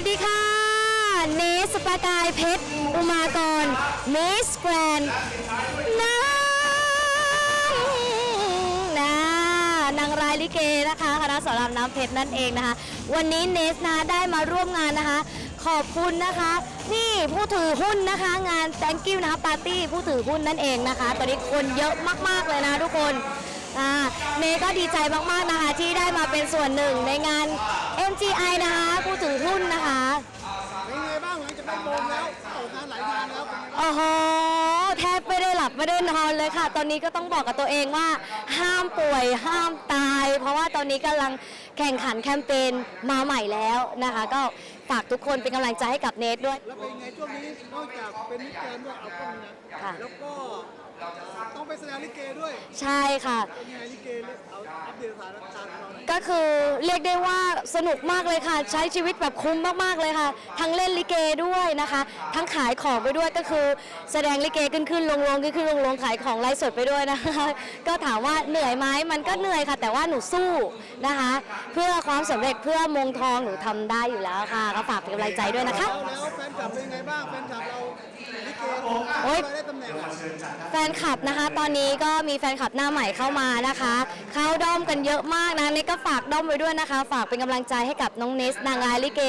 วัสดีค่ะ เนสประกายเพชร อุมากรเนสแกรนน้ำนะนางรายลิเกนะคะคณะสอนรามน้ำเพชรนั่นเองนะคะ วันนี้เนสนะะได้มาร่วมงานนะคะ ขอบคุณนะคะ นี่ผู้ถือหุ้นนะคะ งาน thank you นะคะปาร์ตี้ผู้ถือหุ้นนั่นเองนะคะ ตอนนี้คนเยอะมากๆเลยนะทุกคน อ่าเนก็ดีใจมากๆนะคะที่ได้มาเป็นส่วนหนึ่งในงาน MGI นะคะผู้ถือหุ้นนะคะ เป็นไงบ้างหลังจากได้โมงแล้วออกงานหลายงานแล้วเป็นไงบ้างโอ้โหแทบไม่ได้หลับไม่ได้นอนเลยค่ะ ตอนนี้ก็ต้องบอกกับตัวเองว่า ห้ามป่วยห้ามตาย เพราะว่าตอนนี้กำลังแข่งขันแคมเปญมาใหม่แล้วนะคะ ก็ ฝากทุกคนเป็นกำลังใจให้กับเนทด้วย แล้วเป็นไงช่วงนี้นอกจากเป็นมิตรแกรนด์ด้วยเอากล้องนะค่ะ แล้วก็ต้องไปแสดงลิเกด้วยใช่ค่ะ เป็นไงลิเกเอาอัปเดตสถานการณ์ของเราหน่อยก็คือเรียกได้ว่าสนุกมากเลยค่ะ ใช้ชีวิตแบบคุ้มมากๆเลยค่ะ ทั้งเล่นลิเกด้วยนะคะ ทั้งขายของไปด้วยก็คือ แสดงลิเกขึ้นขึ้นลงลงขึ้นขึ้นลงลงขายของไลฟ์สดไปด้วยนะคะ ก็ถามว่าเหนื่อยไหมมันก็เหนื่อยค่ะ แต่ว่าหนูสู้นะคะ เพื่อความสำเร็จเพื่อมงทองหนูทำได้อยู่แล้วค่ะก็ฝากเป็นกำลังใจด้วยนะคะ แล้วแล้วแฟนคลับเป็นไงบ้างแฟนคลับเรา เกโอ๊ย ได้ตำแหน่งอะแฟนคลับนะคะ ตอนนี้ก็มีแฟนคลับหน้าใหม่เข้ามานะคะ เข้าด้อมกันเยอะมากนะเนสก็ฝากด้อมไว้ด้วยนะคะ ฝากเป็นกำลังใจให้กับน้องเนส นางร้ายลิเก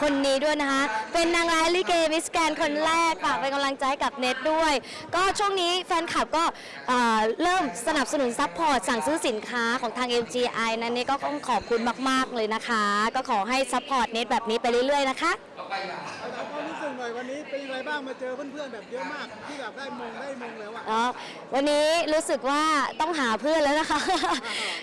คนนี้ด้วยนะคะ เป็นนางร้ายลิเกมิสแกนคนแรกฝากเป็นกำลังใจให้กับเนสด้วย ก็ช่วงนี้แฟนคลับก็เอ่อเริ่มสนับสนุนซัพพอร์ตสั่งซื้อสินค้าของทาง MGI นั้นเนสก็ต้องขอบคุณมาก ๆ เลยนะคะ ก็ขอให้ซัพพอร์ตเนสแบบนี้ไปเรื่อยๆนะคะเอาถามความรู้สึกห น่อยวันนี้เป็นยังไงบ้างมาเจอเพื่อนๆแบบเยอะมากที่แบบได้มงได้มงแล้วอะอ๋อวันนี้รู้สึกว่าต้องหาเพื่อนแล้วนะคะ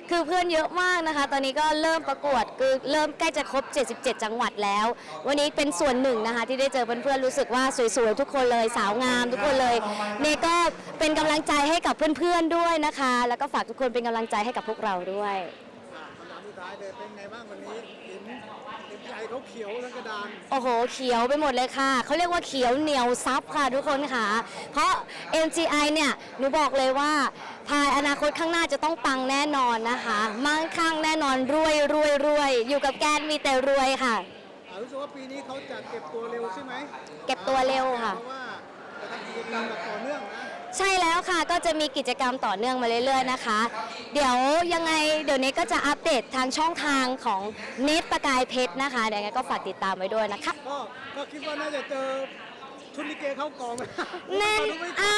คือเพื่อนเยอะมากนะคะ ตอนนี้ก็เริ่มประกวดคือเริ่มใกล้จะครบ 77 จังหวัดแล้ว วันนี้เป็นส่วนหนึ่งนะคะ ที่ได้เจอเพื่อนๆรู้สึกว่าสวยๆทุกคนเลยสาวงาม ทุกคนเลยเนยก็เป็นกำลังใจให้กับเพื่อนๆด้วยนะคะ แล้วก็ฝากทุกคนเป็นกำลังใจให้กับพวกเราด้วย อะคำถามสุดท้ายเลยเป็นไงบ้างวันนี้เห็นเห็นใจ เขาเขียวทั้งกระดานโอ้โห เขียวไปหมดเลยค่ะ เขาเรียกว่าเขียวเหนียวซับค่ะทุกคนค่ะ เพราะ MGI เนี่ย หนูบอกเลยว่าภายอนาคตข้างหน้าจะต้องปังแน่นอนนะคะ มั่งคั่งแน่นอนรวยรวยรวยอยู่กับแกนมีแต่รวยค่ะ อะรู้สึกว่าปีนี้เขาจะเก็บตัวเร็วใช่ไหมเก็บตัวเร็วค่ะ เพราะว่าจะทำกิจกรรมแบบต่อเนื่องนะ ใช่แล้วค่ะก็จะมีกิจกรรมต่อเนื่องมาเรื่อยๆนะคะ เดี๋ยวยังไงเดี๋ยวเนทก็จะอัปเดตทางช่องทางของเนทประกายเพชรนะคะเดี๋ยวยังไงก็ฝากติดตามไว้ด้วยนะคะ ก็ก็คิดว่าน่าจะเจอชุดลิเกเข้ากองแน่นอ่า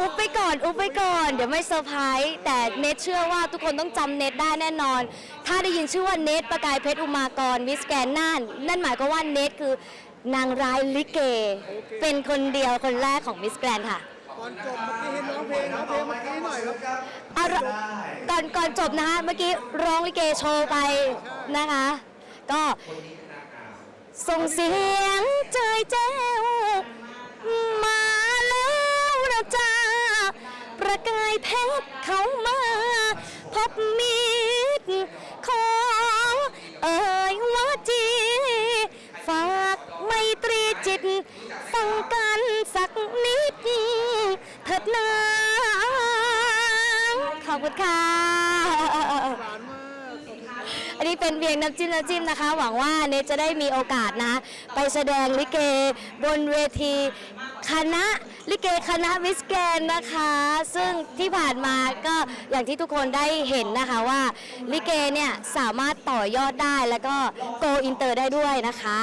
อุบไปก่อน อุบไปก่อน เดี๋ยวไม่เซอร์ไพรส์แต่เนทเชื่อว่าทุกคนต้องจำเนทได้แน่นอน ถ้าได้ยินชื่อว่าเนทประกายเพชรอุมากรมิสแกนน่าน นั่นหมายความว่าเนทคือนางร้ายลิเก เป็นคนเดียวคนแรกของมิสแกรนค่ะ ก่อนจบเมื่อกี้เห็นร้องเพลงร้องเพลงเมื่อกี้หน่อยครับเอาละก่ อนก่อนจบนะคะ เมื่อกี้ร้องลิเกโชว์ไปนะคะ ก็ส่งเสียงเจยแจ้วมาแล้วนะจ้าประกายเพชรเขามา พบมี ขอบคุณค่ะ อันนี้เป็นเพียงน้ำจิ้มน้ำจิ้มนะคะ หวังว่าเนทจะได้มีโอกาสนะ ไปแสดงลิเกบนเวทีคณะลิเกคณะวิสแกนนะคะ ซึ่งที่ผ่านมาก็อย่างที่ทุกคนได้เห็นนะคะว่าลิเกเนี่ยสามารถต่อยอดได้แล้วก็โกอินเตอร์ได้ด้วยนะคะ